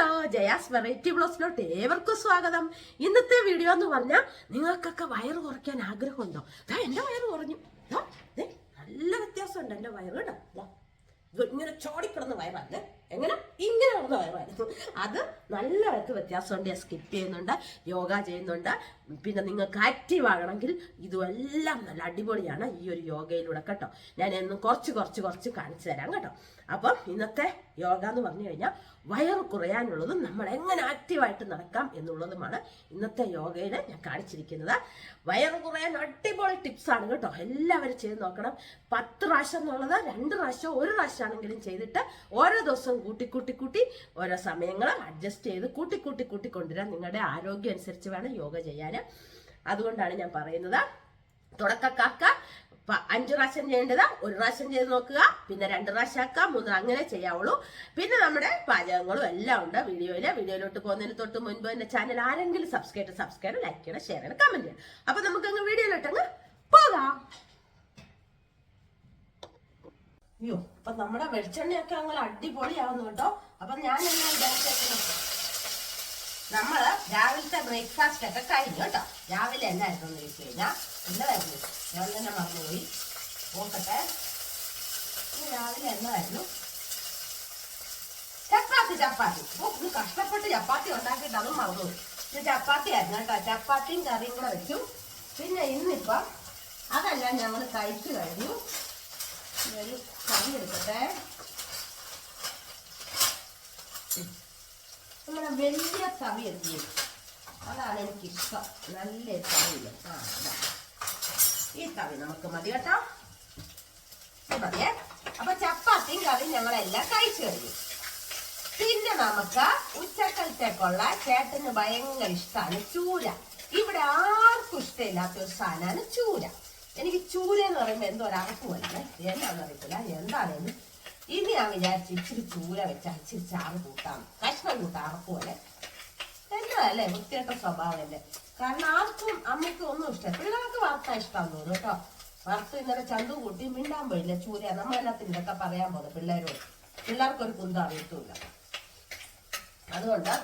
Hello Jaya's variety ബ്ലോസിലോട്ട് ഏവർക്കും സ്വാഗതം. ഇന്നത്തെ വീഡിയോ എന്ന് പറഞ്ഞാൽ നിങ്ങൾക്കൊക്കെ വയറ് കുറയ്ക്കാൻ ആഗ്രഹമുണ്ടോ? ദാ എന്റെ വയറ് കുറഞ്ഞു. ദാ, നല്ല വ്യത്യാസമുണ്ട് എന്റെ വയറ് കേട്ടോ. ദാ, ഇങ്ങനെ ചോടിക്കിടന്ന് വയറാണ്. എങ്ങനെ? ഇങ്ങനെ കിടന്ന് വയറായിരുന്നു. അത് നല്ല വയർക്ക് വ്യത്യാസമുണ്ട്. സ്കിപ്പ് ചെയ്യുന്നുണ്ട് യോഗ ചെയ്യുന്നുണ്ട്. പിന്നെ നിങ്ങൾക്ക് ആക്റ്റീവ് ആകണമെങ്കിൽ ഇതുമെല്ലാം നല്ല അടിപൊളിയാണ് ഈ ഒരു യോഗയിലൂടെ കേട്ടോ. ഞാൻ എന്നും കുറച്ച് കുറച്ച് കുറച്ച് കാണിച്ചു തരാം കേട്ടോ. അപ്പം ഇന്നത്തെ യോഗ എന്ന് പറഞ്ഞു കഴിഞ്ഞാൽ വയറ് കുറയാനുള്ളതും നമ്മൾ എങ്ങനെ ആക്റ്റീവായിട്ട് നടക്കാം എന്നുള്ളതുമാണ് ഇന്നത്തെ യോഗയിൽ ഞാൻ കാണിച്ചിരിക്കുന്നത്. വയറ് കുറയാൻ അടിപൊളി ടിപ്സാണ് കേട്ടോ. എല്ലാവരും ചെയ്ത് നോക്കണം. പത്ത് പ്രാവശ്യം എന്നുള്ളത് രണ്ട് പ്രാവശ്യം ഒരു പ്രാവശ്യമാണെങ്കിലും ചെയ്തിട്ട് ഓരോ ദിവസവും കൂട്ടി കൂട്ടി കൂട്ടി ഓരോ സമയങ്ങൾ അഡ്ജസ്റ്റ് ചെയ്ത് കൂട്ടി കൂട്ടി കൂട്ടി കൊണ്ടുവരാൻ നിങ്ങളുടെ ആരോഗ്യം അനുസരിച്ച് വേണം യോഗ ചെയ്യാൻ അതുകൊണ്ടാണ് ഞാൻ പറയുന്നത്. തുടക്കക്കാർക്ക് അഞ്ച് പ്രാവശ്യം ചെയ്യേണ്ടത് ഒരു പ്രാവശ്യം ചെയ്ത് നോക്കുക പിന്നെ രണ്ട് പ്രാവശ്യം ആക്കാം മൂന്ന് അങ്ങനെ ചെയ്യാവുള്ളൂ. പിന്നെ നമ്മുടെ പാചകങ്ങളും എല്ലാം ഉണ്ട് വീഡിയോയിൽ. വീഡിയോയിലോട്ട് പോകുന്നതിന് തൊട്ട് മുൻപ് എന്റെ ചാനൽ ആരെങ്കിലും സബ്സ്ക്രൈബ് സബ്സ്ക്രൈബ് ലൈക്ക് ചെയ്യണം ഷെയർ ചെയ്യണം കമന്റ് ചെയ്യണം. അപ്പൊ നമുക്ക് അങ്ങ് വീഡിയോയിലോട്ട് അങ്ങ് പോകാം. അയ്യോ അപ്പൊ നമ്മുടെ വെളിച്ചെണ്ണയൊക്കെ അങ്ങനെ അടിപൊളിയാവുന്നു കേട്ടോ. അപ്പൊ ഞാൻ എന്നാ നമ്മൾ രാവിലത്തെ ബ്രേക്ക്ഫാസ്റ്റ് ഒക്കെ കഴിഞ്ഞു കേട്ടോ. രാവിലെ എന്നായിരുന്നു എന്ന് ചോദിച്ചു കഴിഞ്ഞാൽ എന്നതായിരുന്നു ഞാൻ തന്നെ മറന്നുപോയി. നോക്കട്ടെ. രാവിലെ എന്നായിരുന്നു ചപ്പാത്തി ചപ്പാത്തി. ഓ ഇത് കഷ്ടപ്പെട്ട് ചപ്പാത്തി ഉണ്ടാക്കിയിട്ട് അതും മറന്നുപോയി. ഇത് ചപ്പാത്തി ആയിരുന്നു കേട്ടോ. ചപ്പാത്തിയും കറിയും കൂടെ വെച്ചു. പിന്നെ ഇന്നിപ്പം അതെല്ലാം ഞങ്ങൾ കഴിച്ചു കഴിഞ്ഞു. കറി എടുക്കട്ടെ. നമ്മുടെ വലിയ തവി എന്ത് അതാണ് എനിക്ക് ഇഷ്ടം നല്ല തവി ആ. ഈ തവി നമുക്ക് മതി കേട്ടോ. മതിയേ. അപ്പൊ ചപ്പാത്തിയും കറി ഞങ്ങളെല്ലാം കഴിച്ചു കഴിഞ്ഞു. പിന്നെ നമുക്ക് ഉച്ചക്കലത്തേക്കുള്ള ചേട്ടന് ഭയങ്കര ഇഷ്ടമാണ് ചൂര. ഇവിടെ ആർക്കും ഇഷ്ടമില്ലാത്ത ഒരു സാധനമാണ് ചൂര. എനിക്ക് ചൂര എന്ന് പറയുമ്പോൾ എന്തോ ഒരു വരുന്നത് എന്താണെന്ന് അറിയത്തില്ല. എന്താണേന്ന് ഇനി ഞാൻ വിചാരിച്ചു ഇച്ചിരി ചൂര വെച്ചാൽ ഇച്ചിരി ചാറ് കൂട്ടാം. കഷ്ണം കൂട്ടാം അറക്കുമല്ലേ എന്നതല്ലേ വൃത്തിയായിട്ട സ്വഭാവമല്ലേ കാരണം ആർക്കും അമ്മയ്ക്കും ഒന്നും ഇഷ്ടം. പിള്ളേർക്ക് വറുത്ത ഇഷ്ടമാണെന്ന് തോന്നുന്നു കേട്ടോ. വറുത്ത് ഇന്നലെ ചന്തു കൂട്ടി മിണ്ടാൻ പോയില്ല ചൂര നമ്മളെല്ലാത്തിനും ഇതൊക്കെ പറയാൻ പോകുന്നത് പിള്ളേരോട്. പിള്ളേർക്കൊരു കുന്തം അറിയത്തുമില്ല. അതുകൊണ്ട്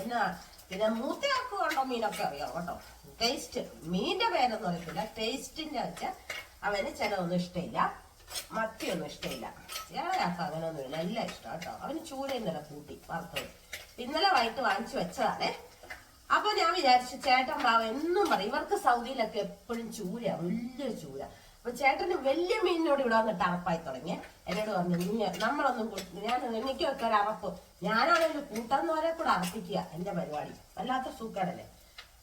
എന്നാ പിന്നെ മൂത്തയാൾക്ക് കൊണ്ടോ മീനൊക്കെ അറിയാം കേട്ടോ? ടേസ്റ്റ് മീനിന്റെ പേരൊന്നും അറിയത്തില്ല ടേസ്റ്റിന്റെ വെച്ചാൽ അവന് ചിലതൊന്നും ഇഷ്ടമില്ല. മത്തിയൊന്നും ഇഷ്ടമില്ല. ഇളയാൾക്ക് അങ്ങനെയൊന്നുമില്ല എല്ലാം ഇഷ്ടം കേട്ടോ അവന് ചൂര ഇന്നലെ കൂട്ടി വറുത്തത്. ഇന്നലെ വൈകിട്ട് വാങ്ങിച്ചു വെച്ചതാണേ. അപ്പൊ ഞാൻ വിചാരിച്ചു ചേട്ടൻ ബാവ എന്നും പറയും ഇവർക്ക് സൗദിയിലൊക്കെ എപ്പോഴും ചൂര വലിയ ചൂര. അപ്പൊ ചേട്ടന് വലിയ മീനിനോട് ഇവിടെ വന്നിട്ട് അറപ്പായി തുടങ്ങി. എന്നോട് പറഞ്ഞു നീ നമ്മളൊന്നും ഞാൻ എനിക്കൊക്കെ ഒരു അറപ്പ്. ഞാനാണെങ്കിലും കൂട്ടാന്നവരെ കൂടെ അറപ്പിക്കുക എന്റെ പരിപാടി. വല്ലാത്ത സൂക്കാടല്ലേ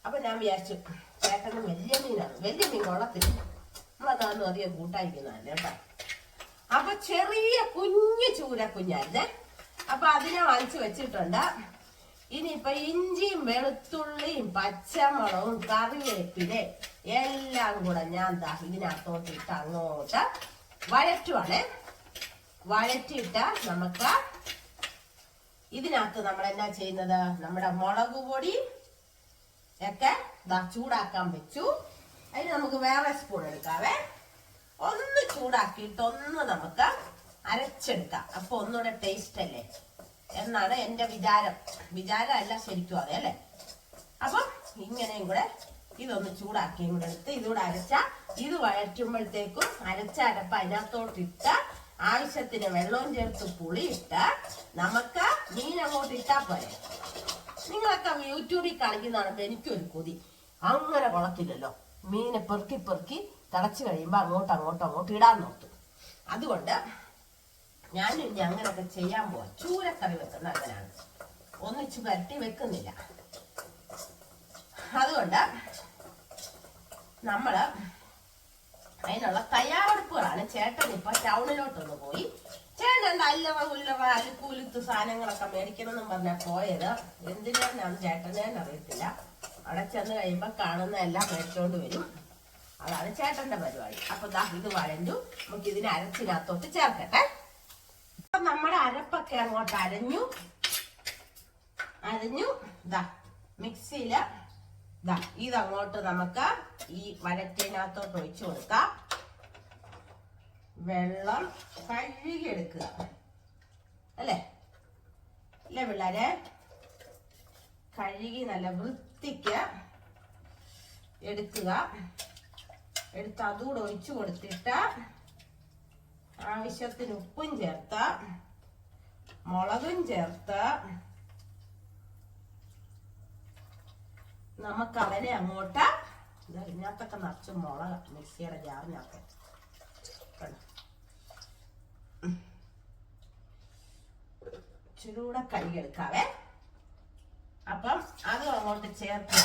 അപ്പൊ ഞാൻ വിചാരിച്ചു ചേട്ടന് വലിയ മീനാണ്. വലിയ മീൻ കൊള്ളത്തില്ല. നമ്മളതാന്നും അധികം കൂട്ടായിരിക്കുന്നതല്ലേ കേട്ടോ? അപ്പൊ ചെറിയ കുഞ്ഞു ചൂര കുഞ്ഞായിരുന്നേ. അപ്പൊ അതിനെ വാങ്ങിച്ചു വെച്ചിട്ടുണ്ട്. ഇനിയിപ്പൊ ഇഞ്ചിയും വെളുത്തുള്ളിയും പച്ചമുളകും കറിവേപ്പിലെ എല്ലാം കൂടെ ഞാൻ ദാ ഇതിനകത്തോട്ട് ഇട്ട് അങ്ങോട്ട് വഴറ്റുവാണേ. വഴറ്റിയിട്ട് നമുക്ക് ഇതിനകത്ത് നമ്മൾ എന്നാ ചെയ്യുന്നത്? നമ്മുടെ മുളക് പൊടി ഒക്കെ ചൂടാക്കാൻ വെച്ചു. അതിന് നമുക്ക് വേറെ സ്പൂൺ എടുക്കാവേ. ഒന്ന് ചൂടാക്കിയിട്ട് ഒന്ന് നമുക്ക് അരച്ചെടുക്കാം. അപ്പൊ ഒന്നുകൂടെ ടേസ്റ്റ് അല്ലേ? എന്നാണ് എന്റെ വിചാരം. വിചാരമല്ല ശരിക്കും അതെ അല്ലേ? അപ്പം ഇങ്ങനെയും കൂടെ ഇതൊന്ന് ചൂടാക്കിയും കൂടെ എടുത്ത് ഇതുകൂടെ അരച്ച ഇത് വഴറ്റുമ്പോഴത്തേക്കും അരച്ച അരപ്പ് അതിനകത്തോട്ട് ഇട്ട് ആവശ്യത്തിന് വെള്ളവും ചേർത്ത് പുളി ഇട്ട് നമുക്ക് മീൻ അങ്ങോട്ട് ഇട്ടാ പോരെ. നിങ്ങളൊക്കെ യൂട്യൂബിൽ കാണിക്കുന്നതാണ് എനിക്കൊരു കൊതി. അങ്ങനെ കൊളക്കില്ലല്ലോ മീനെ പെറുക്കി പെറുക്കി തിളച്ച് കഴിയുമ്പോൾ അങ്ങോട്ട് അങ്ങോട്ട് അങ്ങോട്ട് ഇടാൻ നോക്കും. അതുകൊണ്ട് ഞാൻ ഇനി അങ്ങനെയൊക്കെ ചെയ്യാൻ പോവാം. ചൂരക്കറി വെക്കുന്ന അങ്ങനെയാണ് ഒന്നിച്ച് പരട്ടി വെക്കുന്നില്ല. അതുകൊണ്ട് നമ്മൾ അതിനുള്ള തയ്യാറെടുപ്പുകളാണ്. ചേട്ടൻ ഇപ്പൊ ടൗണിലോട്ടൊന്ന് പോയി. ചേട്ടൻ അല്ലറ ഉല്ലറ അലുക്കൂലുത്ത് സാധനങ്ങളൊക്കെ മേടിക്കണമെന്നും പറഞ്ഞാൽ പോയത്. എന്തിനാണെന്ന് ചേട്ടനെ അറിയത്തില്ല. അവിടെ ചെന്ന് കഴിയുമ്പോൾ കാണുന്ന എല്ലാം മേടിച്ചോണ്ട് വരും. അതാണ് ചേട്ടന്റെ പരിപാടി. അപ്പൊ ദാ ഇത് വഴഞ്ഞു നമുക്ക് ഇതിനെ അരച്ചിനകത്തോട്ട് ചേർക്കട്ടെ. അപ്പൊ നമ്മുടെ അരപ്പൊക്കെ അങ്ങോട്ട് അരഞ്ഞു. അരഞ്ഞു. ദാ മിക്സിയിൽ ദാ ഇതങ്ങോട്ട് നമുക്ക് ഈ വരട്ടിനകത്തോട്ട് ഒഴിച്ചു കൊടുക്കാം. വെള്ളം കഴുകിയെടുക്കുക. അല്ലേ? അല്ലേ പിള്ളേരെ? കഴുകി നല്ല വൃത്തിക്ക് എടുക്കുക. എടുത്ത് അതുകൂടെ ഒഴിച്ചു കൊടുത്തിട്ട് ആവശ്യത്തിന് ഉപ്പും ചേർത്ത് മുളകും ചേർത്ത്. നമുക്ക് അവനെ അങ്ങോട്ട് ഇത് ഇതിനകത്തൊക്കെ നിറച്ച് മുളക് മിക്സിയുടെ ജാറിനകത്ത്. ഇച്ചിരൂടെ കഴുകിയെടുക്കാവേ അപ്പം അതും അങ്ങോട്ട് ചേർത്ത്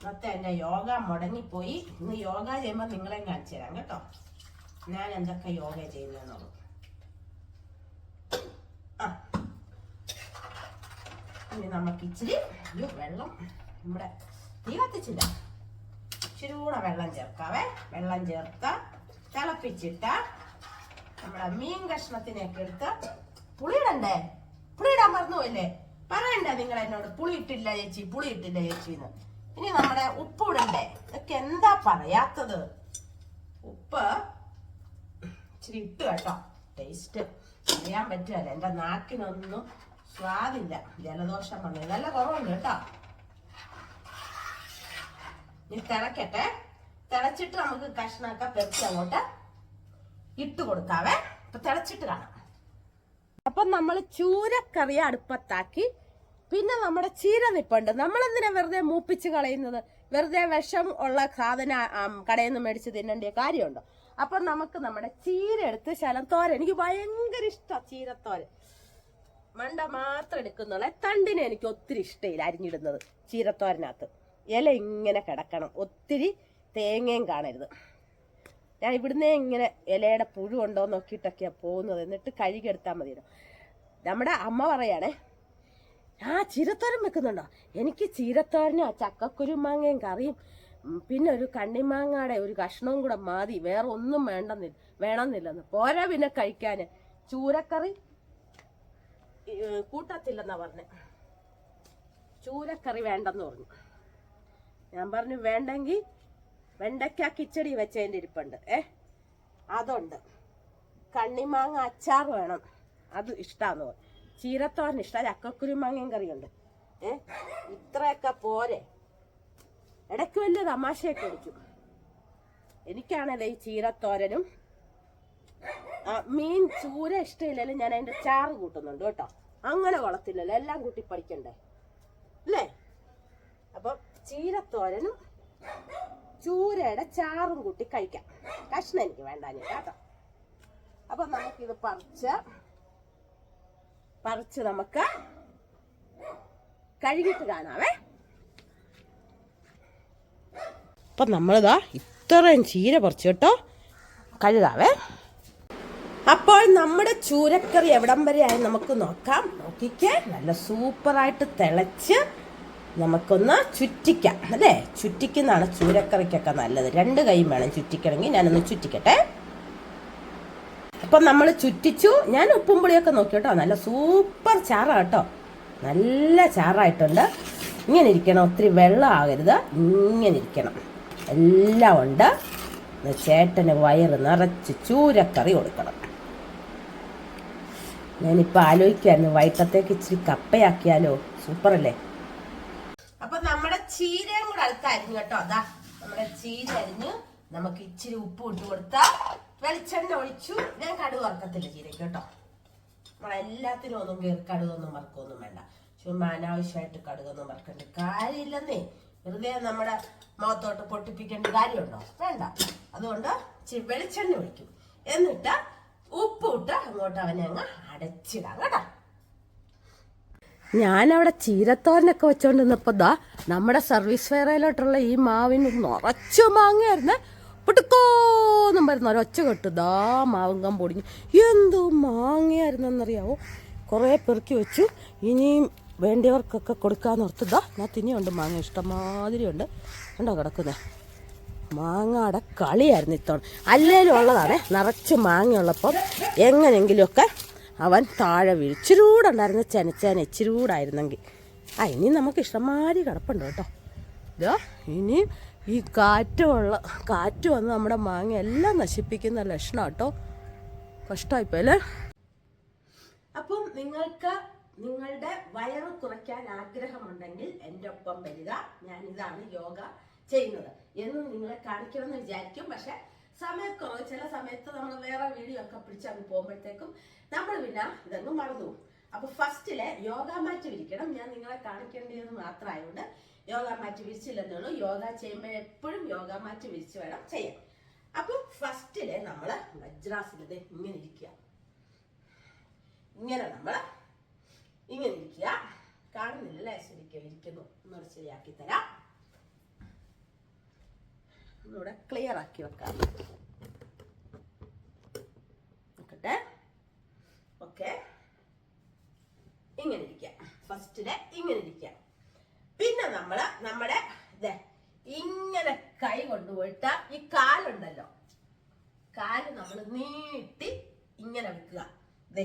ഇന്നത്തെ എന്റെ യോഗ മുടങ്ങിപ്പോയി. ഇന്ന് യോഗ ചെയ്യുമ്പോൾ നിങ്ങളെ കാണിച്ചു തരാം കേട്ടോ. ഞാൻ എന്തൊക്കെ യോഗ ചെയ്യുന്നതെന്നുള്ളൂ ആ. ഇനി നമുക്ക് ഇച്ചിരി ഒരു വെള്ളം. നമ്മുടെ തീ കത്തിച്ചില്ല. ഇച്ചിരി കൂടെ വെള്ളം ചേർക്കാവേ. വെള്ളം ചേർത്ത് തിളപ്പിച്ചിട്ട് നമ്മുടെ മീൻ കഷ്ണത്തിനൊക്കെ എടുത്ത് പുളിയിടണ്ടേ? പുളിയിടാൻ മറന്നുപോയില്ലേ? പറയണ്ട നിങ്ങൾ എന്നോട് പുളിയിട്ടില്ല ചേച്ചി പുളിയിട്ടില്ല ചേച്ചി എന്ന്. ഇനി നമ്മുടെ ഉപ്പ് ഇടണ്ടേ ഇതൊക്കെ എന്താ പറയാത്തത്? ഉപ്പ് ഇച്ചിരി ഇട്ട് കേട്ടോ. ടേസ്റ്റ് അറിയാൻ പറ്റുമല്ല. എന്റെ നാക്കിനൊന്നും സ്വാദില്ല. ജലദോഷം വന്നു. നല്ല കുറവുണ്ട് കേട്ടോ. ഇനി തിളക്കട്ടെ. തിളച്ചിട്ട് നമുക്ക് കഷ്ണമൊക്കെ പെറുക്കി അങ്ങോട്ട് ഇട്ട് കൊടുക്കാവേ. അപ്പൊ തിളച്ചിട്ട് കാണാം. അപ്പൊ നമ്മൾ ചൂരക്കറി അടുപ്പത്താക്കി പിന്നെ നമ്മുടെ ചീര നിപ്പുണ്ട്. നമ്മൾ എന്തിനാ വെറുതെ മൂപ്പിച്ച് കളയുന്നത്? വെറുതെ വിഷം ഉള്ള സാധന കടയിൽ നിന്ന് മേടിച്ച് തിന്നേണ്ട കാര്യമുണ്ടോ? അപ്പൊ നമുക്ക് നമ്മുടെ ചീര എടുത്ത് ശലം തോര എനിക്ക് ഭയങ്കര ഇഷ്ടമാണ് ചീരത്തോരൻ. മണ്ട മാത്രം എടുക്കുന്നുള്ള. തണ്ടിനെ എനിക്ക് ഒത്തിരി ഇഷ്ടമില്ല അരിഞ്ഞിടുന്നത് ചീരത്തോരനകത്ത്. ഇല ഇങ്ങനെ കിടക്കണം. ഒത്തിരി തേങ്ങയും കാണരുത്. ഞാൻ ഇവിടുന്ന് ഇങ്ങനെ ഇലയുടെ പുഴു ഉണ്ടോ നോക്കിയിട്ടൊക്കെയാണ് പോകുന്നത്. എന്നിട്ട് കഴുകിയെടുത്താൽ മതിയല്ലോ. നമ്മുടെ അമ്മ പറയാണേ ആ ചീരത്തോരൻ വെക്കുന്നുണ്ടോ? എനിക്ക് ചീരത്തോരനും ആ ചക്കക്കുരുമാങ്ങയും കറിയും പിന്നെ ഒരു കണ്ണിമാങ്ങയുടെ ഒരു കഷ്ണവും കൂടെ മതി വേറെ ഒന്നും വേണ്ടെന്നില്ല വേണമെന്നില്ലെന്ന്. പോരാ പിന്നെ കഴിക്കാൻ ചൂരക്കറി കൂട്ടത്തില്ലെന്നാ പറഞ്ഞെ. ചൂരക്കറി വേണ്ടെന്ന് പറഞ്ഞു. ഞാൻ പറഞ്ഞു വേണ്ടെങ്കിൽ വെണ്ടയ്ക്ക കിച്ചടി വെച്ചതിന്റെ ഇരിപ്പുണ്ട്. ഏ അതുണ്ട്. കണ്ണിമാങ്ങ അച്ചാർ വേണം. അത് ഇഷ്ടമാണെന്ന് പറഞ്ഞു. ചീരത്തോരൻ ഇഷ്ടം. ചക്കക്കുരുമാങ്ങയും കറിയുണ്ട്. ഏ? ഇത്രയൊക്കെ പോരെ. ഇടയ്ക്ക് വലിയ തമാശയൊക്കെ അടിക്കും. എനിക്കാണല്ലേ ഈ ചീരത്തോരനും മീൻ ചൂര ഇഷ്ടമില്ലല്ലോ ഞാൻ അതിന്റെ ചാറ് കൂട്ടുന്നുണ്ട് കേട്ടോ. അങ്ങനെ വളർത്തില്ലല്ലോ എല്ലാം കൂട്ടി പഠിക്കണ്ടേ? അല്ലേ? അപ്പം ചീരത്തോരനും ചൂരയുടെ ചാറും കൂട്ടി കഴിക്കാം. കഷ്ണം എനിക്ക് വേണ്ട കേട്ടോ. അപ്പൊ നമുക്കിത് പറിച്ച് പറിച്ച് നമുക്ക് കഴുകിട്ട് കാണാവേ. അപ്പൊ നമ്മളിതാ ഇത്രയും ചീര പറിച്ചു കേട്ടോ. കഴുകാവേ. അപ്പോൾ നമ്മുടെ ചൂരക്കറി എവിടം വരെ ആയി നമുക്ക് നോക്കാം. നോക്കിക്കേ. നല്ല സൂപ്പറായിട്ട് തിളച്ച് നമുക്കൊന്ന് ചുറ്റിക്കാം. അല്ലേ? ചുറ്റിക്കുന്നതാണ് ചൂരക്കറിക്കൊക്കെ നല്ലത്. രണ്ട് കൈയും വേണം ചുറ്റിക്കണമെങ്കിൽ ഞാനൊന്ന് ചുറ്റിക്കട്ടെ. അപ്പം നമ്മൾ ചുറ്റിച്ചു. ഞാൻ ഉപ്പും പുളിയൊക്കെ നോക്കി കേട്ടോ. നല്ല സൂപ്പർ ചാറാ കേട്ടോ. നല്ല ചാറായിട്ടുണ്ട്. ഇങ്ങനെ ഇരിക്കണം. ഒത്തിരി വെള്ളം ആകരുത്. ഇങ്ങനെ ഇരിക്കണം. എല്ലാം ഉണ്ട്. ചേട്ടന് വയറ് നിറച്ച് ചൂരക്കറി കൊടുക്കണം. ഞാനിപ്പോൾ ആലോചിക്കായിരുന്നു വൈകിട്ടത്തേക്ക് ഇച്ചിരി കപ്പയാക്കിയാലോ? സൂപ്പർ അല്ലേ അപ്പൊ നമ്മുടെ ചീരയും കൂടെ അടുത്ത് അരിഞ്ഞു കേട്ടോ. അതാ നമ്മുടെ ചീര അരിഞ്ഞ് നമുക്ക് ഇച്ചിരി ഉപ്പ് ഇട്ട് കൊടുത്ത വെളിച്ചെണ്ണ ഒഴിച്ചു. ഞാൻ കടുക് വറക്കത്തില്ല ചീരയ്ക്ക് കേട്ടോ. നമ്മളെല്ലാത്തിനും ഒന്നും കടുകൊന്നും വറക്കൊന്നും വേണ്ട. ചുമ്മാ അനാവശ്യമായിട്ട് കടുകൊന്നും വറക്കേണ്ട. കാര്യമില്ലെന്നേ. വെറുതെ നമ്മുടെ മുഖത്തോട്ട് പൊട്ടിപ്പിക്കേണ്ട കാര്യമുണ്ടോ? വേണ്ട. അതുകൊണ്ട് വെളിച്ചെണ്ണ ഒഴിക്കും. എന്നിട്ട് ഉപ്പ് ഇട്ട് അങ്ങോട്ട് അവനെ അങ്ങ് അടച്ചിടാം കേട്ടോ. ഞാനവിടെ ചീരത്തോരനൊക്കെ വെച്ചോണ്ടിരുന്നപ്പോ ദാ നമ്മുടെ സർവീസ് ഫെയറയിലോട്ടുള്ള ഈ മാവിന് നിറച്ചു മാങ്ങയായിരുന്നു. പൊട്ടിക്കോന്നും വരുന്ന ഒരൊച്ച കെട്ടു ദാ മാവുങ്കം പൊടിഞ്ഞു. എന്തോ മാങ്ങയായിരുന്നെന്നറിയാവോ? കുറേ പെറുക്കി വെച്ചു. ഇനിയും വേണ്ടിയവർക്കൊക്കെ കൊടുക്കാന്ന് ഓർത്ത് ദാ ഞാൻ തിനിയുണ്ട് മാങ്ങ. ഇഷ്ടമാതിരി ഉണ്ട് ഉണ്ടോ കിടക്കുന്നത് മാങ്ങയുടെ കളിയായിരുന്നു ഇത്തവണ. അല്ലേലും ഉള്ളതാണ്. നിറച്ച് മാങ്ങയുള്ളപ്പം എങ്ങനെയെങ്കിലുമൊക്കെ അവൻ താഴെ വീഴും. ഇച്ചിരൂടെ ചെനച്ചേന ഇച്ചിരൂടായിരുന്നെങ്കിൽ. ആ ഇനി നമുക്ക് ഇഷ്ടംമാതിരി കിടപ്പുണ്ട് കേട്ടോ. ഇതോ ഇനി ഈ കാറ്റുള്ള കാറ്റ് വന്ന് നമ്മുടെ മാങ്ങ എല്ലാം നശിപ്പിക്കുന്ന ലക്ഷണം കേട്ടോ കഷ്ടമായിപ്പോയി അല്ലേ അപ്പം നിങ്ങൾക്ക് നിങ്ങളുടെ വയറ് കുറയ്ക്കാൻ ആഗ്രഹമുണ്ടെങ്കിൽ എന്റെ ഒപ്പം വരിക. ഞാൻ ഇതാണ് യോഗ ചെയ്യുന്നത്. എന്ന് നിങ്ങളെ കാണിക്കണമെന്ന് വിചാരിക്കും. പക്ഷെ സമയക്കുറവ് ചില സമയത്ത് നമ്മൾ വേറെ വീഡിയോ ഒക്കെ പിടിച്ചങ്ങ് പോകുമ്പോഴത്തേക്കും നമ്മൾ പിന്നെ ഇതങ്ങ് മറന്നു അപ്പൊ ഫസ്റ്റിലെ യോഗ മാറ്റ് വിരിക്കണം ഞാൻ നിങ്ങളെ കാണിക്കേണ്ടത് മാത്രമായതുകൊണ്ട് യോഗ മാറ്റ് വിരിച്ചില്ലെന്നേ ഉള്ളൂ. യോഗ ചെയ്യുമ്പോൾ എപ്പോഴും യോഗ മാറ്റി വിരിച്ച് വേണം ചെയ്യാൻ. അപ്പൊ ഫസ്റ്റിൽ നമ്മൾ വജ്രാസനത്തെ ഇങ്ങനെ ഇരിക്കുക. ഇങ്ങനെ നമ്മൾ ഇങ്ങനെ ഇരിക്കുക. കാണുന്നില്ലല്ലേ? ശരിക്കും ഇരിക്കുന്നു. എന്നൊരു ശരിയാക്കി തരാം. ഒന്നുകൂടെ ക്ലിയർ ആക്കി വെക്കാം. നോക്കട്ടെ. ഓക്കെ ഇങ്ങനെ ഇരിക്കാം ഫസ്റ്റിൽ ഇങ്ങനെ ഇരിക്കാം പിന്നെ നമ്മൾ നമ്മുടെ ഇങ്ങനെ കൈ കൊണ്ടുപോയിട്ട് ഈ കാലുണ്ടല്ലോ. കാൽ നമ്മൾ നീട്ടി ഇങ്ങനെ വെക്കുക. ദേ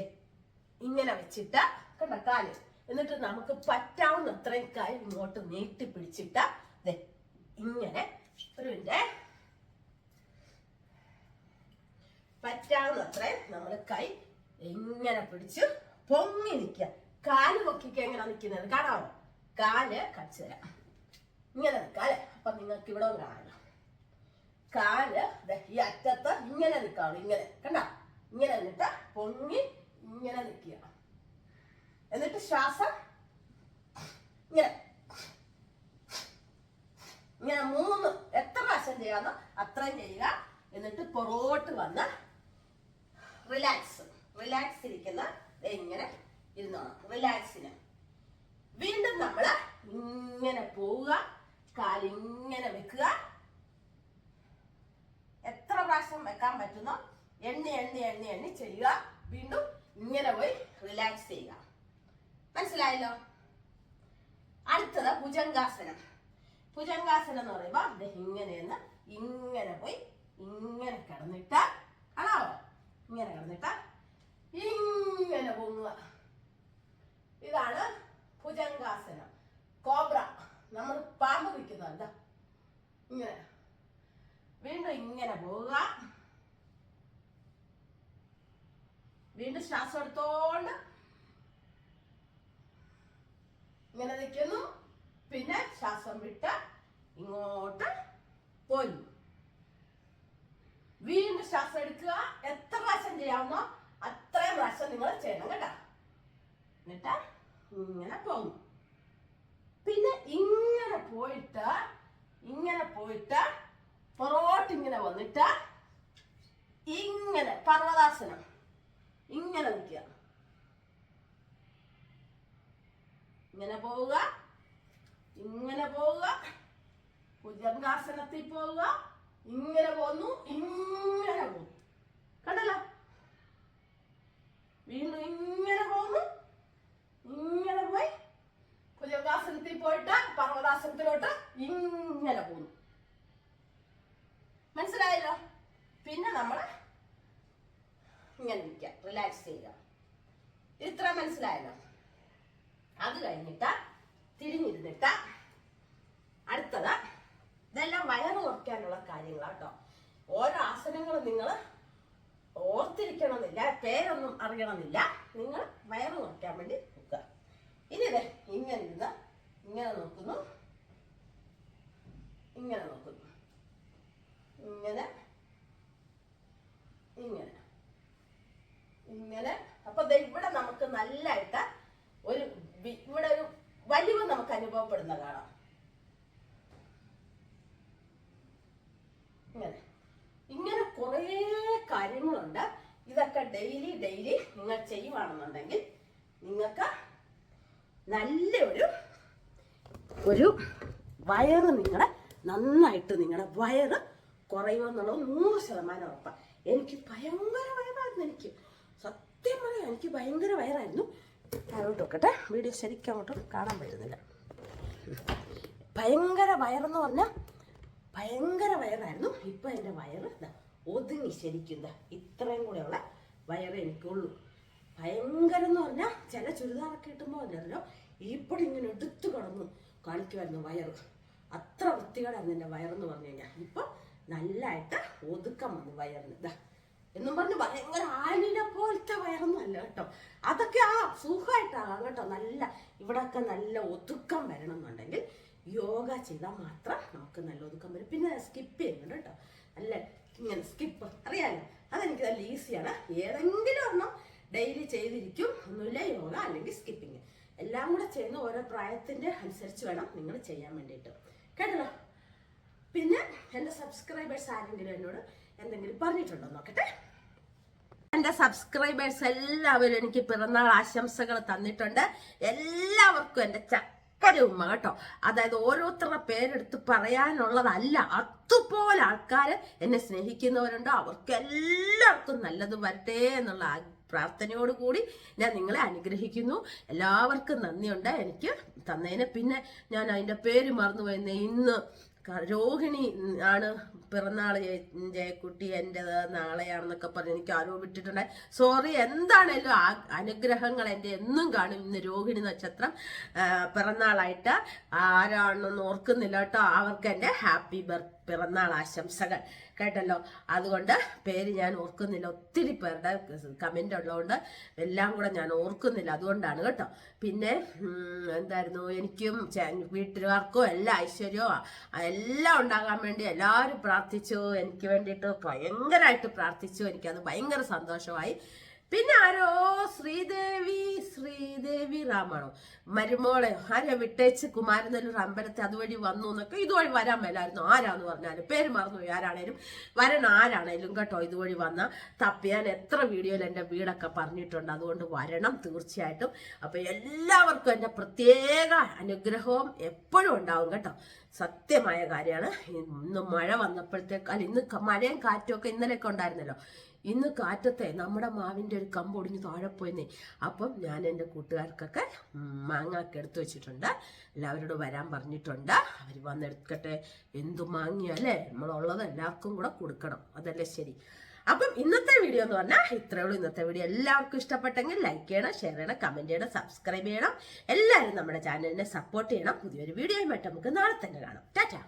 ഇങ്ങനെ വെച്ചിട്ട് കണ്ട കാൽ? എന്നിട്ട് നമുക്ക് പറ്റാവുന്ന അത്രയും കൈ ഇങ്ങോട്ട് നീട്ടി പിടിച്ചിട്ട് ദേ ഇങ്ങനെ ഒരു മിനിറ്റ്. പറ്റാവുന്ന അത്രയും നമ്മൾ കൈ ഇങ്ങനെ പിടിച്ച് പൊങ്ങി നിൽക്കുക. കാൽ പൊക്കിക്ക് എങ്ങനെ നിൽക്കുന്നത്? കാണാമോ കാൽ കടിച്ചു തരാം. ഇങ്ങനെ നിൽക്കാല്ലേ അപ്പൊ നിങ്ങൾക്ക് ഇവിടെ കാണാമല്ലോ കാൽ ഈ അറ്റത്ത് ഇങ്ങനെ നിൽക്കാവുള്ളൂ ഇങ്ങനെ. കണ്ട? ഇങ്ങനെ നിന്നിട്ട് പൊങ്ങി ഇങ്ങനെ നിൽക്കുക എന്നിട്ട് ശ്വാസം ഇങ്ങനെ. ഇങ്ങനെ മൂന്ന് എത്ര പ്രാവശ്യം ചെയ്യാമെന്നോ അത്രയും ചെയ്യുക. എന്നിട്ട് പുറകോട്ട് വന്ന് റിലാക്സ് റിലാക്സ് ഇരിക്കുന്ന ഇങ്ങനെ ഇരുന്നോണം. റിലാക്സിന് വീണ്ടും നമ്മൾ ഇങ്ങനെ പോവുക കാലിങ്ങനെ വെക്കുക. എത്ര പ്രാവശ്യം വെക്കാൻ പറ്റുന്നോ? എണ്ണി എണ്ണി എണ്ണി എണ്ണി ചെയ്യുക. വീണ്ടും ഇങ്ങനെ പോയി റിലാക്സ് ചെയ്യുക. മനസ്സിലായല്ലോ? അടുത്തത് ഭുജങ്കാസനം ഭുജങ്കാസനം എന്ന് പറയുമ്പോൾ ദേ ഇങ്ങനെയെന്ന് ഇങ്ങനെ പോയി ഇങ്ങനെ കിടന്നിട്ട് ആണോ? ഇങ്ങനെ കിടന്നിട്ട് ഇങ്ങനെ പൊങ്ങുക. ഇതാണ് ഭുജംഗാസനം. കോബ്ര. നമ്മൾ പാമ്പ് വിൽക്കുന്നത് എന്താ ഇങ്ങനെ. വീണ്ടും ഇങ്ങനെ പോവുക. വീണ്ടും ശ്വാസം എടുത്തോണ്ട് ഇങ്ങനെ നിൽക്കുന്നു പിന്നെ ശ്വാസം വിട്ട് ഇങ്ങോട്ട് പോരും വീണ്ടും ശ്വാസം എടുക്കുക എത്ര പ്രാവശ്യം ചെയ്യാവുന്നോ അത്രയും പ്രാവശ്യം നിങ്ങൾ ചെയ്യണം കേട്ടോ എന്നിട്ട് ഇങ്ങനെ പോകും പിന്നെ ഇങ്ങനെ പോയിട്ട് ഇങ്ങനെ പോയിട്ട് പുറകോട്ട് ഇങ്ങനെ വന്നിട്ട് ഇങ്ങനെ പർവതാസനം ഇങ്ങനെ നിൽക്കുക. ഇങ്ങനെ പോവുക. ഇങ്ങനെ പോവുക. ഭുജംഗാസനത്തിൽ പോവുക. ഇങ്ങനെ പോന്നു. ഇങ്ങനെ പോന്നു. കണ്ടല്ലോ? വീണ്ടും ഇങ്ങനെ പോന്നു. ഇങ്ങനെ പോയി. ഭുജംഗാസനത്തിൽ പോയിട്ട് പർവതാസനത്തിലോട്ട് ഇങ്ങനെ പോന്നു. മനസ്സിലായല്ലോ? പിന്നെ നമ്മൾ ഇങ്ങനെ ഇരിക്കുക റിലാക്സ് ചെയ്യുക. ഇത്ര മനസ്സിലായല്ലോ? അത് കഴിഞ്ഞിട്ട് തിരിഞ്ഞിരുന്നിട്ട് അടുത്തത് ഇതെല്ലാം വയറ് കുറയ്ക്കാനുള്ള കാര്യങ്ങളാണ് കാര്യങ്ങളാട്ടോ ഓരോ ആസനങ്ങളും നിങ്ങൾ ഓർത്തിരിക്കണമെന്നില്ല പേരൊന്നും അറിയണമെന്നില്ല. നിങ്ങൾ വയറ് കുറയ്ക്കാൻ വേണ്ടി നോക്കുക ഇനി ഇതേ ഇങ്ങനെ ഇരുന്ന് ഇങ്ങനെ നോക്കുന്നു. ഇങ്ങനെ നോക്കുന്നു. ഇങ്ങനെ. ഇങ്ങനെ. ഇങ്ങനെ. അപ്പൊ ഇവിടെ നമുക്ക് നല്ലതായിട്ട് ഒരു ഇവിടെ ഒരു വലിവ് നമുക്ക് അനുഭവപ്പെടുന്ന കാണാം. ഇങ്ങനെ. ഇങ്ങനെ കുറേ കാര്യങ്ങളുണ്ട്. ഇതൊക്കെ ഡെയിലി ഡെയിലി നിങ്ങൾ ചെയ്യുവാണെന്നുണ്ടെങ്കിൽ നിങ്ങൾക്ക് നല്ലൊരു ഒരു ഒരു വയറ് നിങ്ങളെ നന്നായിട്ട് നിങ്ങളുടെ വയറ് കുറയുമെന്നുള്ളത് നൂറ് ശതമാനം ഉറപ്പാണ് എനിക്ക് ഭയങ്കര വയറായിരുന്നു എനിക്ക്. സത്യം പറയാം എനിക്ക് ഭയങ്കര വയറായിരുന്നു. അങ്ങോട്ട് നോക്കട്ടെ. വീഡിയോ ശരിക്കും അങ്ങോട്ട് കാണാൻ പറ്റുന്നില്ല. ഭയങ്കര വയറെന്ന് പറഞ്ഞാൽ ഭയങ്കര വയറായിരുന്നു. ഇപ്പം എന്റെ വയറ് ഒതുങ്ങി ശരിക്കും ഇത്രയും കൂടെയുള്ള വയറ് എനിക്കുള്ളൂ. ഭയങ്കര എന്ന് പറഞ്ഞാൽ ചില ചുരിദാറൊക്കെ കിട്ടുമ്പോൾ ഉണ്ടല്ലോ ഇപ്പോഴും ഇങ്ങനെ എടുത്തു കിടന്നു കാണിക്കുമായിരുന്നു വയറ്. അത്ര വൃത്തികേടായിരുന്നു എന്റെ വയറെന്ന് പറഞ്ഞു കഴിഞ്ഞാൽ ഇപ്പം നല്ലതായിട്ട് ഒതുക്കം വന്നു വയറിന് ഇതാ എന്നും പറഞ്ഞ് ഭയങ്കര ആലിനെ പോലത്തെ വയറൊന്നും അല്ല കേട്ടോ. അതൊക്കെ ആ സുഖമായിട്ടാകാം കേട്ടോ. നല്ല ഇവിടൊക്കെ നല്ല ഒതുക്കം വരണം എന്നുണ്ടെങ്കിൽ യോഗ ചെയ്താൽ മാത്രം നമുക്ക് നല്ല ഒതുക്കം വരും. പിന്നെ സ്കിപ്പ് ചെയ്യുന്നുണ്ട് കേട്ടോ. നല്ല ഇങ്ങനെ സ്കിപ്പ് അറിയാലോ? അതെനിക്ക് നല്ല ഈസിയാണ് ഏതെങ്കിലും ഒരെണ്ണം ഡെയിലി ചെയ്തിരിക്കും. ഒന്നുമില്ല യോഗ അല്ലെങ്കിൽ സ്കിപ്പിങ് എല്ലാം കൂടെ ചെയ്യുന്ന ഓരോ പ്രായത്തിന്റെ അനുസരിച്ച് വേണം നിങ്ങൾ ചെയ്യാൻ വേണ്ടിയിട്ട്. കേട്ടല്ലോ? പിന്നെ എന്റെ സബ്സ്ക്രൈബേഴ്സ് ആരെങ്കിലും എന്നോട് എന്തെങ്കിലും പറഞ്ഞിട്ടുണ്ടോ? നോക്കട്ടെ. എന്റെ സബ്സ്ക്രൈബേഴ്സ് എല്ലാവരും എനിക്ക് പിറന്നാൾ ആശംസകൾ തന്നിട്ടുണ്ട്. എല്ലാവർക്കും എന്റെ ചക്കര ഉമ്മ കേട്ടോ. അതായത് ഓരോരുത്തരുടെ പേരെടുത്ത് പറയാനുള്ളതല്ല. അതുപോലെ ആൾക്കാർ എന്നെ സ്നേഹിക്കുന്നവരുണ്ടോ? അവർക്ക് എല്ലാവർക്കും നല്ലത് വരട്ടെ എന്നുള്ള പ്രാർത്ഥനയോടുകൂടി ഞാൻ നിങ്ങളെ അനുഗ്രഹിക്കുന്നു. എല്ലാവർക്കും നന്ദിയുണ്ട്. എനിക്ക് തന്നതിന് പിന്നെ ഞാൻ അതിന്റെ പേര് മറന്നുപോയെന്ന് ഇന്ന് രോഹിണി ആണ് പിറന്നാൾ ജയ- ജയക്കുട്ടി എന്റെത് നാളെയാണെന്നൊക്കെ പറഞ്ഞ് എനിക്ക് ആരോ വിട്ടിട്ടുണ്ടായി സോറി എന്താണേലും ആ അനുഗ്രഹങ്ങൾ എന്റെ എന്നും കാണും ഇന്ന് രോഹിണി നക്ഷത്രം. പിറന്നാളായിട്ട് ആരാണെന്ന് ഓർക്കുന്നില്ല കേട്ടോ. അവർക്ക് എന്റെ ഹാപ്പി ബർത്ത് പിറന്നാൾ ആശംസകൾ. കേട്ടല്ലോ. അതുകൊണ്ട് പേര് ഞാൻ ഓർക്കുന്നില്ല. ഒത്തിരി പേരുടെ കമന്റ് ഉള്ളതുകൊണ്ട് എല്ലാം കൂടെ ഞാൻ ഓർക്കുന്നില്ല. അതുകൊണ്ടാണ് കേട്ടോ. പിന്നെ എന്തായിരുന്നു? എനിക്കും വീട്ടുകാർക്കും എല്ലാ ഐശ്വര്യവും എല്ലാം ഉണ്ടാകാൻ വേണ്ടി എല്ലാവരും പ്രാർത്ഥിച്ചു. എനിക്ക് വേണ്ടിയിട്ട് ഭയങ്കരമായിട്ട് പ്രാർത്ഥിച്ചു. എനിക്കത് ഭയങ്കര സന്തോഷമായി. പിന്നെ ആരോ ശ്രീദേവി ശ്രീദേവി റാമാണോ മരുമോളെ ആരെ വിട്ടേച്ച് കുമാരനല്ലൂർ അമ്പലത്തെ അതുവഴി വന്നു എന്നൊക്കെ ഇതുവഴി വരാൻ മേലായിരുന്നു. ആരാന്ന് പറഞ്ഞാലും? പേര് മറന്നുപോയി. ആരാണേലും? വരണം ആരാണേലും കേട്ടോ ഇതുവഴി വന്ന തപ്പിയാൻ എത്ര വീഡിയോയിൽ എന്റെ വീടൊക്കെ പറഞ്ഞിട്ടുണ്ട്. അതുകൊണ്ട് വരണം തീർച്ചയായിട്ടും. അപ്പൊ എല്ലാവർക്കും എന്റെ പ്രത്യേക അനുഗ്രഹവും എപ്പോഴും ഉണ്ടാവും കേട്ടോ. സത്യമായ കാര്യമാണ്. ഇന്ന് മഴ വന്നപ്പോഴത്തേക്ക് അല്ല ഇന്ന് മഴയും കാറ്റും ഒക്കെ ഇന്നലെയൊക്കെ ഉണ്ടായിരുന്നല്ലോ. ഇന്ന് കാറ്റത്തെ നമ്മുടെ മാവിന്റെ ഒരു കമ്പ് ഒടിഞ്ഞ് താഴെ പോയിന്നെ. അപ്പം ഞാൻ എന്റെ കൂട്ടുകാർക്കൊക്കെ മാങ്ങയൊക്കെ എടുത്തു വെച്ചിട്ടുണ്ട്. എല്ലാവരോടും വരാൻ പറഞ്ഞിട്ടുണ്ട്. അവർ വന്നെടുക്കട്ടെ. എന്തു മാങ്ങിയല്ലേ നമ്മളുള്ളത് എല്ലാവർക്കും കൂടെ കൊടുക്കണം. അതല്ലേ ശരി. അപ്പം ഇന്നത്തെ വീഡിയോ എന്ന് പറഞ്ഞാൽ ഇത്രയേ ഉള്ളൂ. ഇന്നത്തെ വീഡിയോ എല്ലാവർക്കും ഇഷ്ടപ്പെട്ടെങ്കിൽ ലൈക്ക് ചെയ്യണം ഷെയർ ചെയ്യണം കമന്റ് ചെയ്യണം സബ്സ്ക്രൈബ് ചെയ്യണം. എല്ലാവരും നമ്മുടെ ചാനലിനെ സപ്പോർട്ട് ചെയ്യണം. പുതിയൊരു വീഡിയോയുമായിട്ട് നമുക്ക് നാളെ തന്നെ കാണാം. ടാറ്റാ